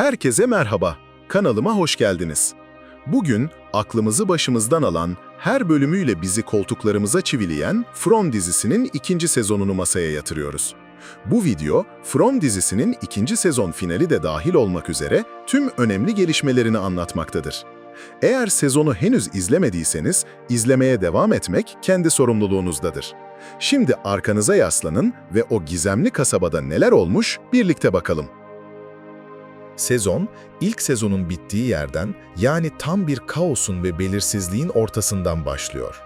Herkese merhaba, kanalıma hoş geldiniz. Bugün aklımızı başımızdan alan, her bölümüyle bizi koltuklarımıza çivileyen From dizisinin ikinci sezonunu masaya yatırıyoruz. Bu video, From dizisinin ikinci sezon finali de dahil olmak üzere tüm önemli gelişmelerini anlatmaktadır. Eğer sezonu henüz izlemediyseniz, izlemeye devam etmek kendi sorumluluğunuzdadır. Şimdi arkanıza yaslanın ve o gizemli kasabada neler olmuş birlikte bakalım. Sezon, ilk sezonun bittiği yerden yani tam bir kaosun ve belirsizliğin ortasından başlıyor.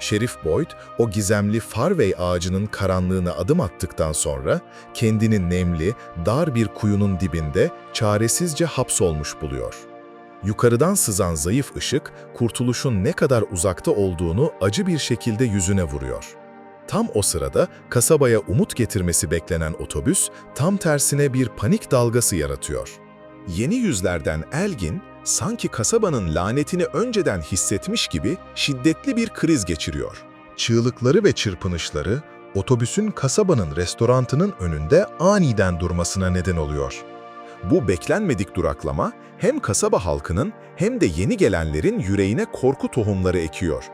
Şerif Boyd, o gizemli Farway ağacının karanlığına adım attıktan sonra kendini nemli, dar bir kuyunun dibinde çaresizce hapsolmuş buluyor. Yukarıdan sızan zayıf ışık, kurtuluşun ne kadar uzakta olduğunu acı bir şekilde yüzüne vuruyor. Tam o sırada kasabaya umut getirmesi beklenen otobüs tam tersine bir panik dalgası yaratıyor. Yeni yüzlerden Elgin, sanki kasabanın lanetini önceden hissetmiş gibi şiddetli bir kriz geçiriyor. Çığlıkları ve çırpınışları, otobüsün kasabanın restorantının önünde aniden durmasına neden oluyor. Bu beklenmedik duraklama, hem kasaba halkının hem de yeni gelenlerin yüreğine korku tohumları ekiyor.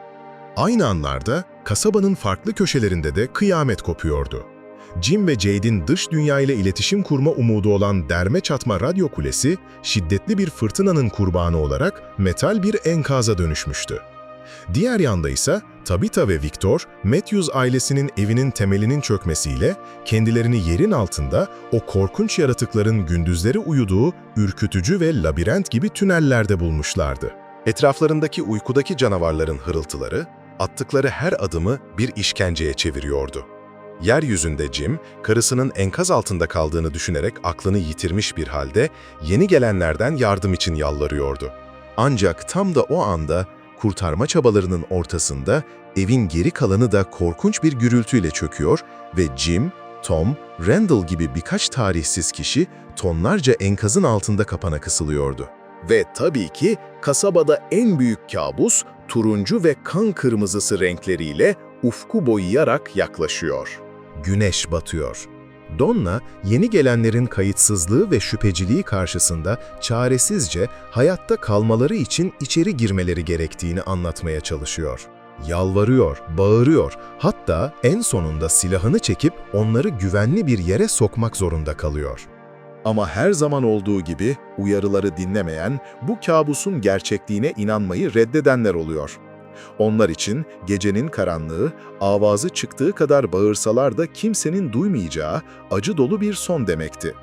Aynı anlarda kasabanın farklı köşelerinde de kıyamet kopuyordu. Jim ve Jade'in dış dünya ile iletişim kurma umudu olan derme çatma radyo kulesi, şiddetli bir fırtınanın kurbanı olarak metal bir enkaza dönüşmüştü. Diğer yanda ise Tabitha ve Victor, Matthews ailesinin evinin temelinin çökmesiyle kendilerini yerin altında o korkunç yaratıkların gündüzleri uyuduğu ürkütücü ve labirent gibi tünellerde bulmuşlardı. Etraflarındaki uykudaki canavarların hırıltıları, attıkları her adımı bir işkenceye çeviriyordu. Yeryüzünde Jim, karısının enkaz altında kaldığını düşünerek aklını yitirmiş bir halde yeni gelenlerden yardım için yalvarıyordu. Ancak tam da o anda kurtarma çabalarının ortasında evin geri kalanı da korkunç bir gürültüyle çöküyor ve Jim, Tom, Randall gibi birkaç tarihsiz kişi tonlarca enkazın altında kapana kısılıyordu. Ve tabii ki kasabada en büyük kabus turuncu ve kan kırmızısı renkleriyle ufku boyayarak yaklaşıyor. Güneş batıyor. Donna, yeni gelenlerin kayıtsızlığı ve şüpheciliği karşısında çaresizce hayatta kalmaları için içeri girmeleri gerektiğini anlatmaya çalışıyor. Yalvarıyor, bağırıyor, hatta en sonunda silahını çekip onları güvenli bir yere sokmak zorunda kalıyor. Ama her zaman olduğu gibi uyarıları dinlemeyen, bu kabusun gerçekliğine inanmayı reddedenler oluyor. Onlar için gecenin karanlığı, avazı çıktığı kadar bağırsalar da kimsenin duymayacağı acı dolu bir son demekti.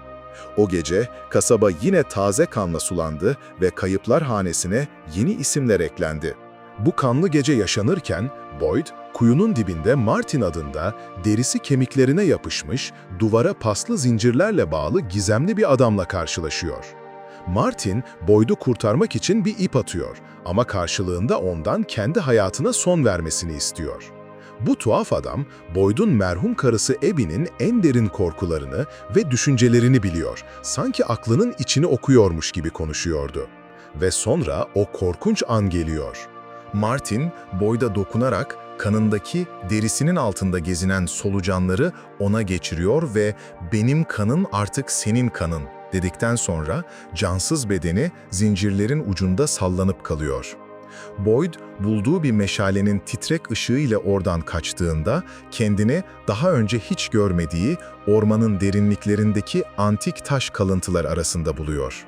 O gece kasaba yine taze kanla sulandı ve kayıplar hanesine yeni isimler eklendi. Bu kanlı gece yaşanırken Boyd, kuyunun dibinde Martin adında derisi kemiklerine yapışmış, duvara paslı zincirlerle bağlı gizemli bir adamla karşılaşıyor. Martin, Boyd'u kurtarmak için bir ip atıyor ama karşılığında ondan kendi hayatına son vermesini istiyor. Bu tuhaf adam, Boyd'un merhum karısı Abby'nin en derin korkularını ve düşüncelerini biliyor. Sanki aklının içini okuyormuş gibi konuşuyordu. Ve sonra o korkunç an geliyor. Martin, Boyd'a dokunarak kanındaki derisinin altında gezinen solucanları ona geçiriyor ve ''Benim kanın artık senin kanın'' dedikten sonra cansız bedeni zincirlerin ucunda sallanıp kalıyor. Boyd, bulduğu bir meşalenin titrek ışığıyla oradan kaçtığında kendini daha önce hiç görmediği ormanın derinliklerindeki antik taş kalıntılar arasında buluyor.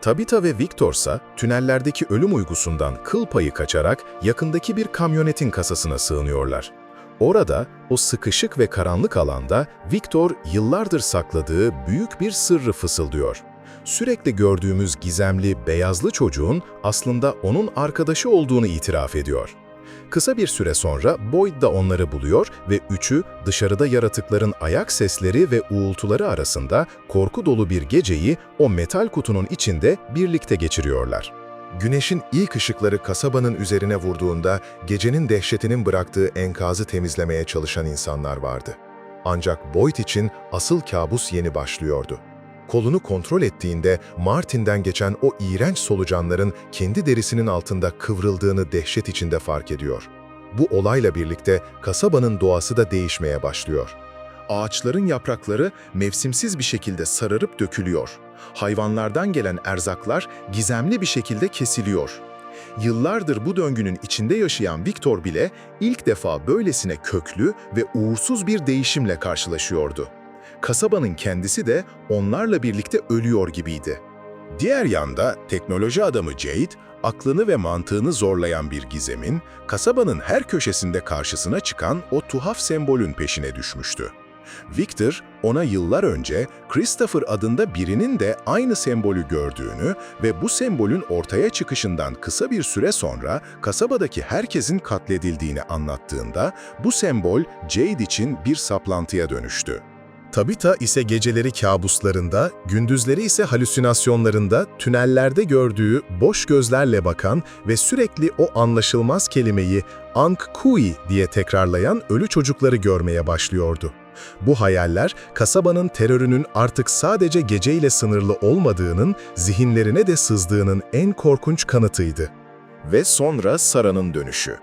Tabitha ve Victor ise tünellerdeki ölüm uygusundan kıl payı kaçarak yakındaki bir kamyonetin kasasına sığınıyorlar. Orada, o sıkışık ve karanlık alanda Victor yıllardır sakladığı büyük bir sırrı fısıldıyor. Sürekli gördüğümüz gizemli, beyazlı çocuğun aslında onun arkadaşı olduğunu itiraf ediyor. Kısa bir süre sonra Boyd da onları buluyor ve üçü dışarıda yaratıkların ayak sesleri ve uğultuları arasında korku dolu bir geceyi o metal kutunun içinde birlikte geçiriyorlar. Güneşin ilk ışıkları kasabanın üzerine vurduğunda gecenin dehşetinin bıraktığı enkazı temizlemeye çalışan insanlar vardı. Ancak Boyd için asıl kabus yeni başlıyordu. Kolunu kontrol ettiğinde Martin'den geçen o iğrenç solucanların kendi derisinin altında kıvrıldığını dehşet içinde fark ediyor. Bu olayla birlikte kasabanın doğası da değişmeye başlıyor. Ağaçların yaprakları mevsimsiz bir şekilde sararıp dökülüyor. Hayvanlardan gelen erzaklar gizemli bir şekilde kesiliyor. Yıllardır bu döngünün içinde yaşayan Victor bile ilk defa böylesine köklü ve uğursuz bir değişimle karşılaşıyordu. Kasabanın kendisi de onlarla birlikte ölüyor gibiydi. Diğer yanda teknoloji adamı Jade, aklını ve mantığını zorlayan bir gizemin, kasabanın her köşesinde karşısına çıkan o tuhaf sembolün peşine düşmüştü. Victor, ona yıllar önce Christopher adında birinin de aynı sembolü gördüğünü ve bu sembolün ortaya çıkışından kısa bir süre sonra kasabadaki herkesin katledildiğini anlattığında bu sembol Jade için bir saplantıya dönüştü. Tabitha ise geceleri kabuslarında, gündüzleri ise halüsinasyonlarında, tünellerde gördüğü boş gözlerle bakan ve sürekli o anlaşılmaz kelimeyi Ankh-Kui diye tekrarlayan ölü çocukları görmeye başlıyordu. Bu hayaller, kasabanın terörünün artık sadece geceyle sınırlı olmadığının, zihinlerine de sızdığının en korkunç kanıtıydı. Ve sonra Sara'nın dönüşü.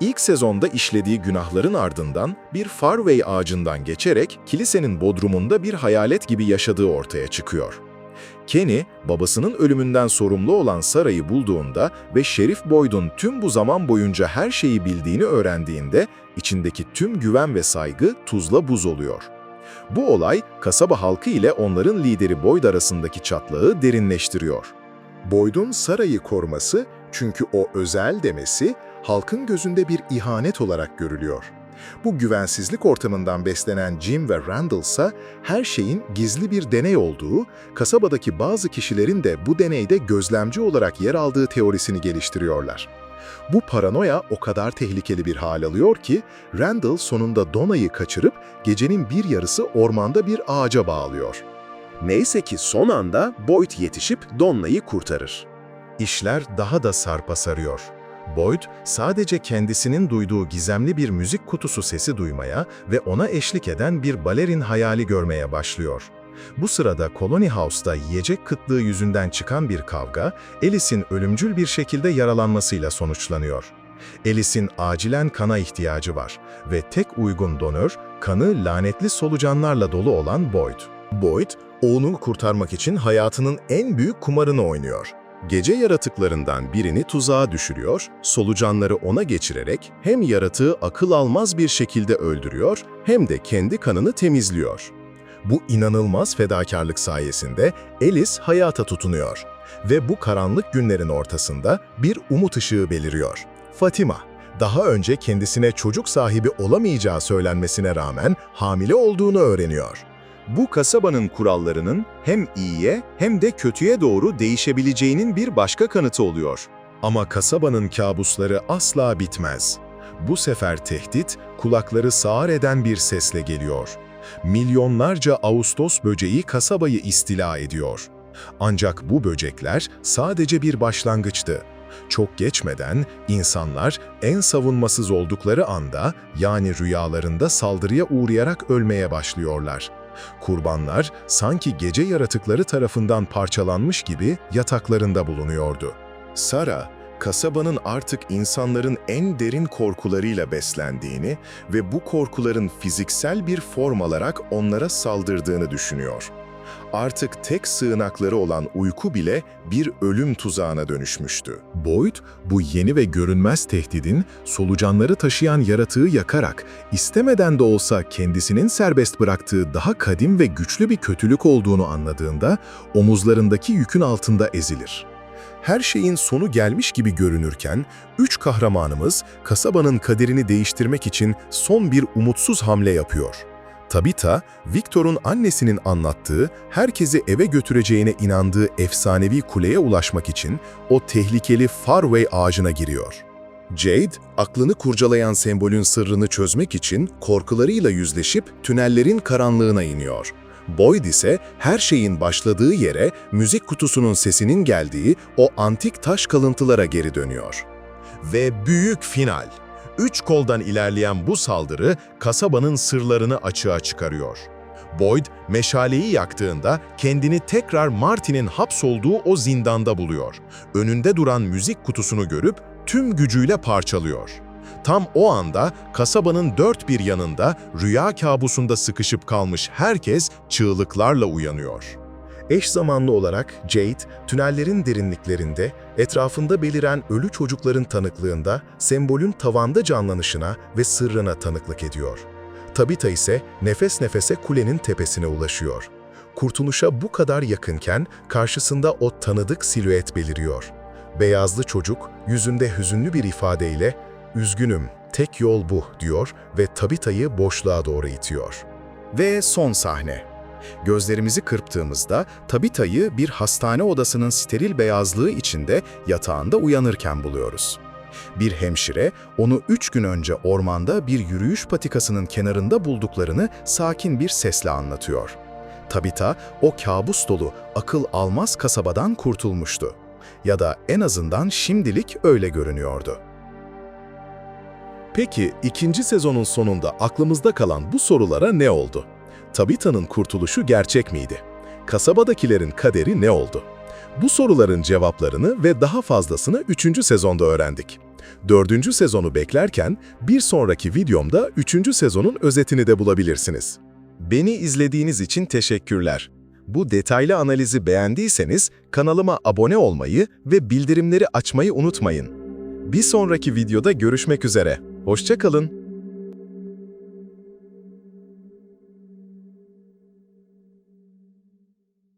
İlk sezonda işlediği günahların ardından bir Farway ağacından geçerek kilisenin bodrumunda bir hayalet gibi yaşadığı ortaya çıkıyor. Kenny, babasının ölümünden sorumlu olan Sara'yı bulduğunda ve Şerif Boyd'un tüm bu zaman boyunca her şeyi bildiğini öğrendiğinde içindeki tüm güven ve saygı tuzla buz oluyor. Bu olay kasaba halkı ile onların lideri Boyd arasındaki çatlağı derinleştiriyor. Boyd'un Sara'yı koruması çünkü o özel demesi halkın gözünde bir ihanet olarak görülüyor. Bu güvensizlik ortamından beslenen Jim ve Randall ise her şeyin gizli bir deney olduğu, kasabadaki bazı kişilerin de bu deneyde gözlemci olarak yer aldığı teorisini geliştiriyorlar. Bu paranoya o kadar tehlikeli bir hal alıyor ki Randall sonunda Dona'yı kaçırıp gecenin bir yarısı ormanda bir ağaca bağlıyor. Neyse ki son anda Boyd yetişip Donna'yı kurtarır. İşler daha da sarpa sarıyor. Boyd sadece kendisinin duyduğu gizemli bir müzik kutusu sesi duymaya ve ona eşlik eden bir balerin hayali görmeye başlıyor. Bu sırada Colony House'da yiyecek kıtlığı yüzünden çıkan bir kavga, Alice'in ölümcül bir şekilde yaralanmasıyla sonuçlanıyor. Alice'in acilen kana ihtiyacı var ve tek uygun donör, kanı lanetli solucanlarla dolu olan Boyd. Boyd, oğlunu kurtarmak için hayatının en büyük kumarını oynuyor. Gece yaratıklarından birini tuzağa düşürüyor, solucanları ona geçirerek hem yaratığı akıl almaz bir şekilde öldürüyor hem de kendi kanını temizliyor. Bu inanılmaz fedakarlık sayesinde Alice hayata tutunuyor ve bu karanlık günlerin ortasında bir umut ışığı beliriyor. Fatima, daha önce kendisine çocuk sahibi olamayacağı söylenmesine rağmen hamile olduğunu öğreniyor. Bu kasabanın kurallarının hem iyiye hem de kötüye doğru değişebileceğinin bir başka kanıtı oluyor. Ama kasabanın kabusları asla bitmez. Bu sefer tehdit kulakları sağır eden bir sesle geliyor. Milyonlarca Ağustos böceği kasabayı istila ediyor. Ancak bu böcekler sadece bir başlangıçtı. Çok geçmeden insanlar en savunmasız oldukları anda yani rüyalarında saldırıya uğrayarak ölmeye başlıyorlar. Kurbanlar sanki gece yaratıkları tarafından parçalanmış gibi yataklarında bulunuyordu. Sara, kasabanın artık insanların en derin korkularıyla beslendiğini ve bu korkuların fiziksel bir form alarak onlara saldırdığını düşünüyor. Artık tek sığınakları olan uyku bile bir ölüm tuzağına dönüşmüştü. Boyd, bu yeni ve görünmez tehdidin solucanları taşıyan yaratığı yakarak, istemeden de olsa kendisinin serbest bıraktığı daha kadim ve güçlü bir kötülük olduğunu anladığında, omuzlarındaki yükün altında ezilir. Her şeyin sonu gelmiş gibi görünürken, üç kahramanımız kasabanın kaderini değiştirmek için son bir umutsuz hamle yapıyor. Tabitha, Victor'un annesinin anlattığı, herkesi eve götüreceğine inandığı efsanevi kuleye ulaşmak için o tehlikeli Farway ağacına giriyor. Jade, aklını kurcalayan sembolün sırrını çözmek için korkularıyla yüzleşip tünellerin karanlığına iniyor. Boyd ise her şeyin başladığı yere müzik kutusunun sesinin geldiği o antik taş kalıntılara geri dönüyor. Ve büyük final. Üç koldan ilerleyen bu saldırı kasabanın sırlarını açığa çıkarıyor. Boyd, meşaleyi yaktığında kendini tekrar Martin'in hapsolduğu o zindanda buluyor. Önünde duran müzik kutusunu görüp tüm gücüyle parçalıyor. Tam o anda kasabanın dört bir yanında rüya kabusunda sıkışıp kalmış herkes çığlıklarla uyanıyor. Eş zamanlı olarak Jade, tünellerin derinliklerinde, etrafında beliren ölü çocukların tanıklığında sembolün tavanda canlanışına ve sırrına tanıklık ediyor. Tabitha ise nefes nefese kulenin tepesine ulaşıyor. Kurtuluşa bu kadar yakınken karşısında o tanıdık silüet beliriyor. Beyazlı çocuk yüzünde hüzünlü bir ifadeyle "Üzgünüm, tek yol bu." diyor ve Tabitha'yı boşluğa doğru itiyor. Ve son sahne. Gözlerimizi kırptığımızda Tabitha'yı bir hastane odasının steril beyazlığı içinde yatağında uyanırken buluyoruz. Bir hemşire onu üç gün önce ormanda bir yürüyüş patikasının kenarında bulduklarını sakin bir sesle anlatıyor. Tabitha o kabus dolu, akıl almaz kasabadan kurtulmuştu. Ya da en azından şimdilik öyle görünüyordu. Peki ikinci sezonun sonunda aklımızda kalan bu sorulara ne oldu? Tabitha'nın kurtuluşu gerçek miydi? Kasabadakilerin kaderi ne oldu? Bu soruların cevaplarını ve daha fazlasını 3. sezonda öğrendik. 4. sezonu beklerken bir sonraki videomda 3. sezonun özetini de bulabilirsiniz. Beni izlediğiniz için teşekkürler. Bu detaylı analizi beğendiyseniz kanalıma abone olmayı ve bildirimleri açmayı unutmayın. Bir sonraki videoda görüşmek üzere. Hoşça kalın.